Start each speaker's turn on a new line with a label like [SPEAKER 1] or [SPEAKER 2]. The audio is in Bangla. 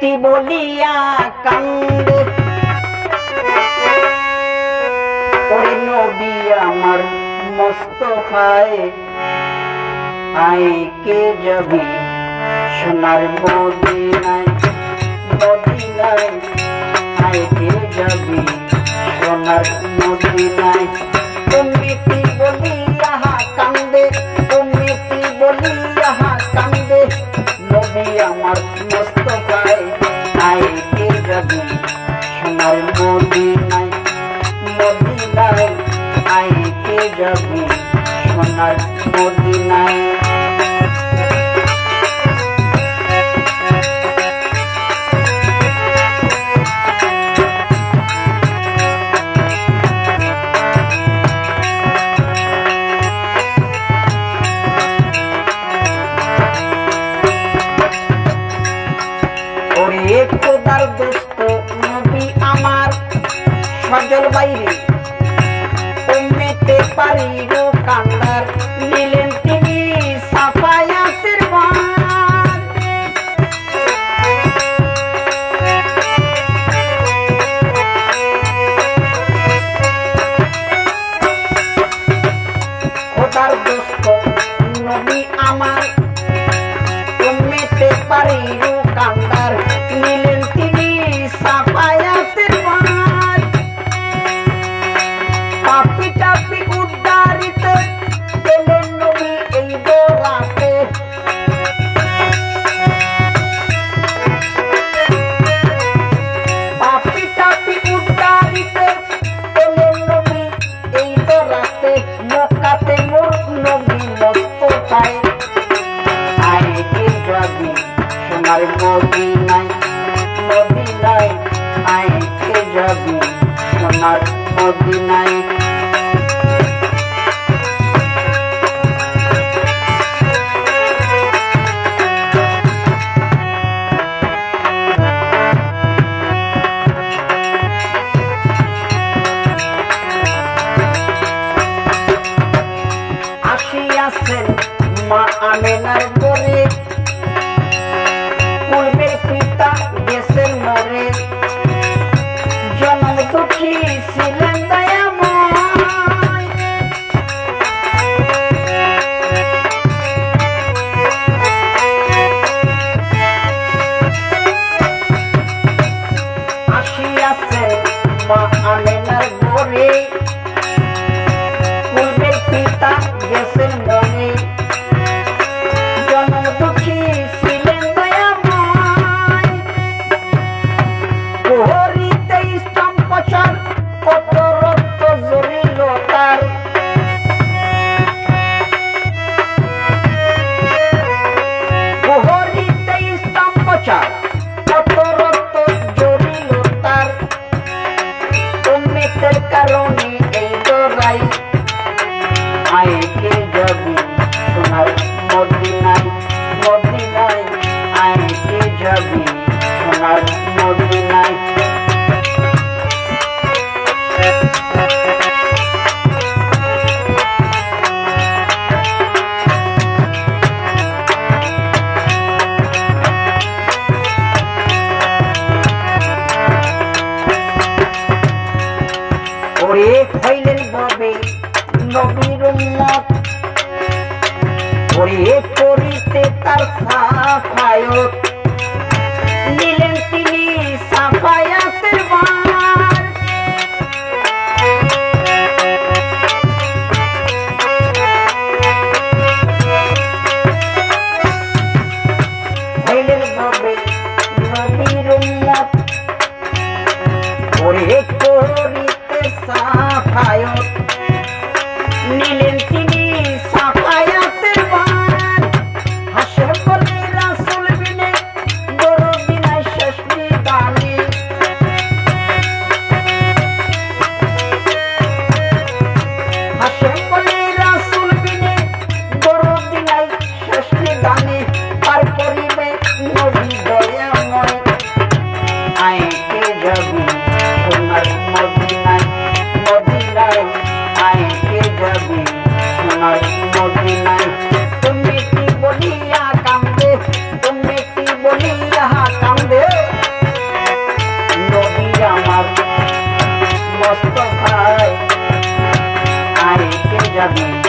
[SPEAKER 1] মৃত্যু বলিয়া কান্দে। ওরে নবী আমার মোস্তফায় আয় কে যাবি সোনার মদিনায়? মদিনায় আয় কে যাবি সোনার মদিনায়? তুমিটি মদিনায় খোদার দোস্ত আমার সজল বাইরে। উম্মেতে পারিল কান্দার নবী আমার উম্মেতে পারিল কান্দার, নিলেন তিনি সাফায়াতের বাঁধ পাপি টাপি উদ্ধারিত পেলেন নবী এই দোলাতে পাপি টাপি উদ্ধারিত পেলেন নবী এই দোলাতে মক্কাতে মোর যাবি সোনার মদিনায় মা আমেনার গরে peace. স্তম্ভচার করিতে তার সাফায়ত। যাবি